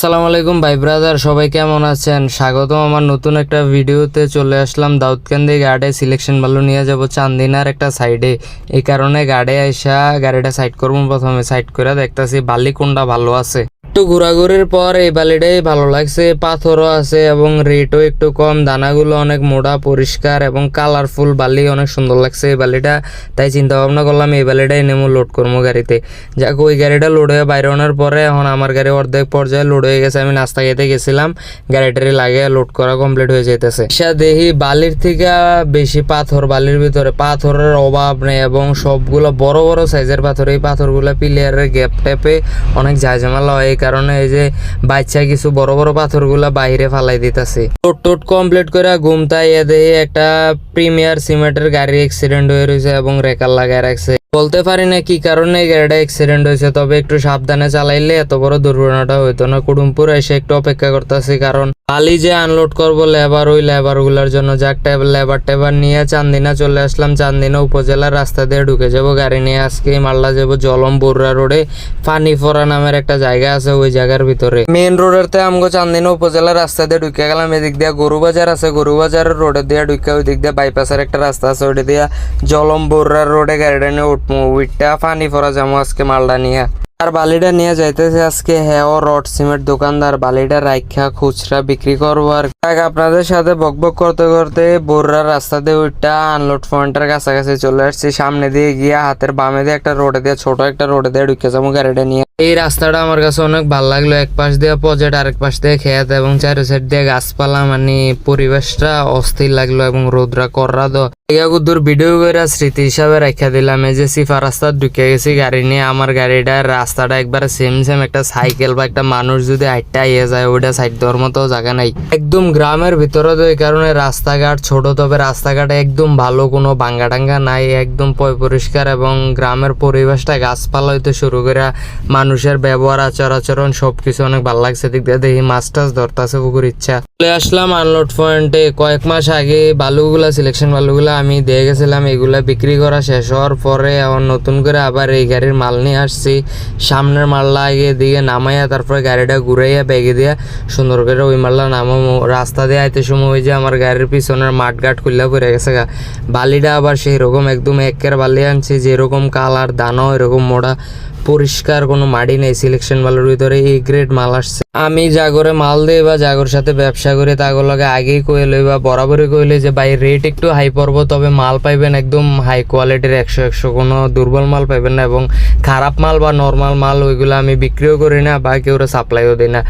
আসসালামু আলাইকুম, ভাই ব্রাদার, সবাই কেমন আছেন? স্বাগতম, আমার নতুন একটা ভিডিওতে চলে আসলাম দাউদকান্দি গার্ডে সিলেকশন ভালো নিয়ে যাব চান্দিনার একটা সাইডে এই কারণে গার্ডে আইসা গাড়িটা সাইড করব প্রথমে। সাইড করে দেখতেছি বালি কোনটা ভালো আছে। একটু ঘোরাঘুরির পর এই বালিটাই ভালো লাগছে। পাথরও আছে এবং রেটও একটু কম। দানাগুলো অনেক মোটা, পরিষ্কার এবং কালারফুল বালি অনেক সুন্দর লাগছে এই বালিটা। তাই চিন্তা ভাবনা করলাম এই বালিটাই নেমো লোড করব গাড়িতে। যাক, ওই গাড়িটা লোড হয়ে বাইরে আনার পরে এখন আমার গাড়ি অর্ধেক পর্যায়ে লোড হয়ে গেছে। আমি নাস্তা খেতে গেছিলাম। গাড়িটারি লাগে লোড করা কমপ্লিট হয়ে যেতেছে সে দেখি বালির থেকে বেশি পাথর, বালির ভিতরে পাথরের অভাব নেই এবং সবগুলো বড় বড় সাইজের পাথর। এই পাথরগুলো পিলিয়ারের গ্যাপ ট্যাপে অনেক ঝাঁঝামেলা হয়। কারণে এই যে বাচ্চা কিছু বড় বড় পাথরগুলা বাইরে ফালাই দিতেছে। টোট টোট কমপ্লিট করে ঘুমতাই এ একটা প্রিমিয়ার সিমেন্টের গাড়ির এক্সিডেন্ট হয়ে রয়েছে এবং রেকার লাগায় রাখছে। বলতে পারি না কি কারণে গাড়িটা অ্যাক্সিডেন্ট হয়েছে, তবে একটু সাবধানে চালাইলে এত বড় দুর্ঘটনাটা হইতো না। কুটুমপুর এসে একটু অপেক্ষা করতেছি, কারণ খালি যে আনলোড করব লেবার ওই লেবারগুলার জন্য যাক লেবার টেবার নিয়ে চান্দিনা চলে আসলাম। চান্দিনা উপজেলার রাস্তা দিয়ে ঢুকে যাব, গাড়ি নিয়ে আজকে মাল্লা যাব জলম বরুড়া রোডে। ফানিফরা নামের একটা জায়গা আছে ওই জায়গার ভিতরে। মেইন রোডের তে আমগো চান্দিনা উপজেলার রাস্তা দিয়ে ঢুকে গেলাম, এদিক দিয়ে গরু বাজার আছে। গরু বাজারের রোডে দিয়ে ঢুকে ওই দিক দিয়ে বাইপাসের একটা রাস্তা আছে, ওইটা দিয়া জলম বরুড়ার রোডে গাড়িটা নিয়ে উঠবো পানি পরা যাব আজকে মালটা নিয়ে। আর বালিটা নিয়ে যাইতেছে আজকে হেও রড সিমেন্ট দোকানদার। বালিটা রাইখা খুচরা বিক্রি করব আর আপনাদের সাথে বকবক করতে করতে বোররা রাস্তা দিয়ে ওইটা আনলোড পয়েন্টের কাছাকাছি চলে আসছি। সামনে দিয়ে গিয়ে হাতের বামে দিয়ে একটা রোডে দিয়ে, ছোট একটা রোডে দিয়ে ঢুকে যাব গাড়িটা নিয়ে। এই রাস্তাটা আমার কাছে অনেক ভালো লাগল। এক পাশ দিয়ে পজেট আরেক পাশ দিয়ে খেত এবং চারি সাইড দিয়ে গাছপালা মানে পরিবেশটা অস্থির লাগল এবং রোদরা কররা তো এগুদুর ভিডিও করে স্মৃতি হিসাবে রেখে দিলাম। এই যে সিফা রাস্তা ঢুকে গেছি গাড়ি নিয়ে, আমার গাড়িটার রাস্তাটা একবার সেম সেম একটা সাইকেল বা একটা মানুষ যদি হাইটটা ইয়ে যায়, ওইটা সাইড দেওয়ার মতো জায়গা নাই। একদম গ্রামের ভিতরে তো এই কারণে রাস্তাঘাট, ছোট, তবে রাস্তাঘাট একদম ভালো, কোনো ভাঙ্গা টাঙ্গা নাই, একদম পয় পরিষ্কার এবং গ্রামের পরিবেশটা গাছপালা হইতে শুরু করে মানুষের ব্যবহার, আচার আচরণ সবকিছু অনেক ভালো লাগছে। দিক দিয়ে দেখি মাছ টাছ ধরতেছে, পুকুর ইচ্ছা। চলে আসলাম আনলোড পয়েন্টে কয়েক মাস আগে বালুগুলা সিলেকশন বালুগুলা আমি দিয়ে গেছিলাম, এগুলা বিক্রি করা শেষ হওয়ার পরে আবার নতুন করে আবার এই গাড়ির মাল নিয়ে আসছি। সামনের মালটা আগে দিয়ে নামাইয়া, তারপরে গাড়িটা ঘুরাইয়া, ব্যাগে দিয়া সুন্দর করে ওই মালটা নামাবো রাস্তা দিয়ে আইতে সময় ওই যে আমার গাড়ির পিছনের মাঠঘাট খুললা পড়ে গেছে গা। বালিটা আবার সেই রকম একদম একের বালি আনছি, যেরকম কালার, দানাও এরকম মোড়া। পরিষ্কার কোনো মাটি নেই সিলেকশন মালের ভিতরে এই গ্রেড মাল আসছে। আমি জাগরে মাল দিই বা জাগর সাথে ব্যবসা করি তাগর লগে আগেই কইলে বা বরাবরই কইলে যে, ভাই রেট একটু হাই পড়ব, তবে মাল পাইবেন একদম হাই কোয়ালিটির একশো একশো কোনো দুর্বল মাল পাইবেন না এবং খারাপ মাল বা নর্মাল মাল ওইগুলো আমি বিক্রিও করি না বা কেউ সাপ্লাইও দিই না।